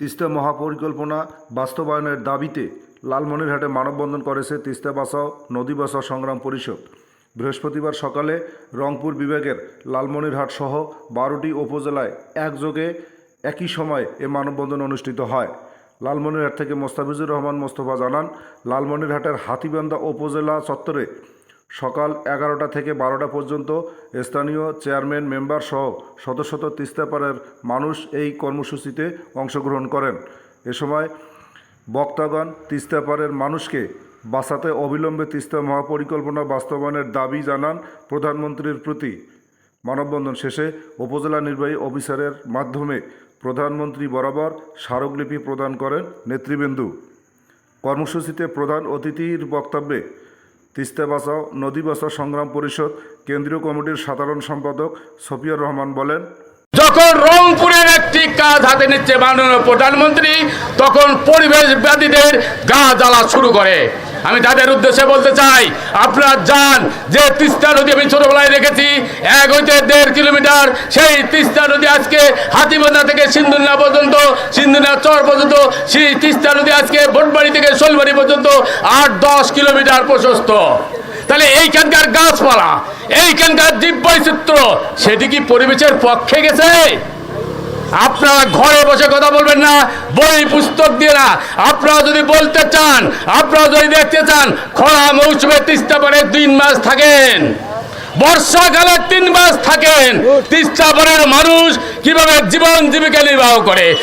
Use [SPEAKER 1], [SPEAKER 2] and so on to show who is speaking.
[SPEAKER 1] তিস্তা মহাপরিকল্পনা বাস্তবায়নের দাবিতে লালমনিরহাটে মানববন্ধন করেছে তিস্তা বাঁচাও নদী বাঁচাও সংগ্রাম পরিষদ। বৃহস্পতিবার সকালে রংপুর বিভাগের লালমনিরহাট সহ বারোটি উপজেলায় একযোগে একই সময় এ মানববন্ধন অনুষ্ঠিত হয়। লালমনিরহাট থেকে মোস্তাফিজুর রহমান মোস্তফা জানান, লালমনিরহাটের হাতিবান্ধা উপজেলা চত্বরে সকাল এগারোটা থেকে বারোটা পর্যন্ত স্থানীয় চেয়ারম্যান, মেম্বার সহ শত শত তিস্তাপাড়ের মানুষ এই কর্মসূচিতে অংশগ্রহণ করেন। এ সময় বক্তাগণ তিস্তাপাড়ের মানুষকে বাঁচাতে অবিলম্বে তিস্তা মহাপরিকল্পনা বাস্তবায়নের দাবি জানান প্রধানমন্ত্রীর প্রতি। মানববন্ধন শেষে উপজেলা নির্বাহী অফিসারের মাধ্যমে প্রধানমন্ত্রী বরাবর স্মারকলিপি প্রদান করেন নেতৃবৃন্দু। কর্মসূচিতে প্রধান অতিথির বক্তব্যে তিস্তা বাঁচাও নদী বাঁচাও সংগ্রাম পরিষদ কেন্দ্রীয় কমিটির সাধারণ সম্পাদক সফিয়ার রহমান বলেন,
[SPEAKER 2] যখন রংপুরের একটি কাজ হাতে নিচ্ছে মাননীয় প্রধানমন্ত্রী, তখন পরিবেশবাদীদের গা জ্বালা শুরু করে। আমি তাদের উদ্দেশ্যে বলতে চাই, আপনারা যান, যে তিস্তা নদী আমি ছোটবেলায় দেখেছি এক হইতে দেড় কিলোমিটার, সেই তিস্তা নদী আজকে হাতিবান্ধা থেকে সিন্ধুনা পর্যন্ত, সিন্ধুনা চর পর্যন্ত, সেই তিস্তা নদী আজকে ভোটবাড়ি থেকে শোলবাড়ি পর্যন্ত আট দশ কিলোমিটার প্রশস্ত। তাহলে এইখানকার গাছপালা, এইখানকার জীব বৈচিত্র্য সেটি কি পরিবেশের পক্ষে গেছে? আপনারা ঘরে বসে কথা বলবেন না, বই, পুস্তক দিয়ে না। আপনারা যদি বলতে চান, আপনারা যদি দেখতে চান, খরা মৌসুমে তিস্তা পরে তিন মাস থাকেন। বর্ষাকালে তিন মাস থাকেন। তিস্তা পারের মানুষ কীভাবে জীবন জীবিকা নির্বাহ করে?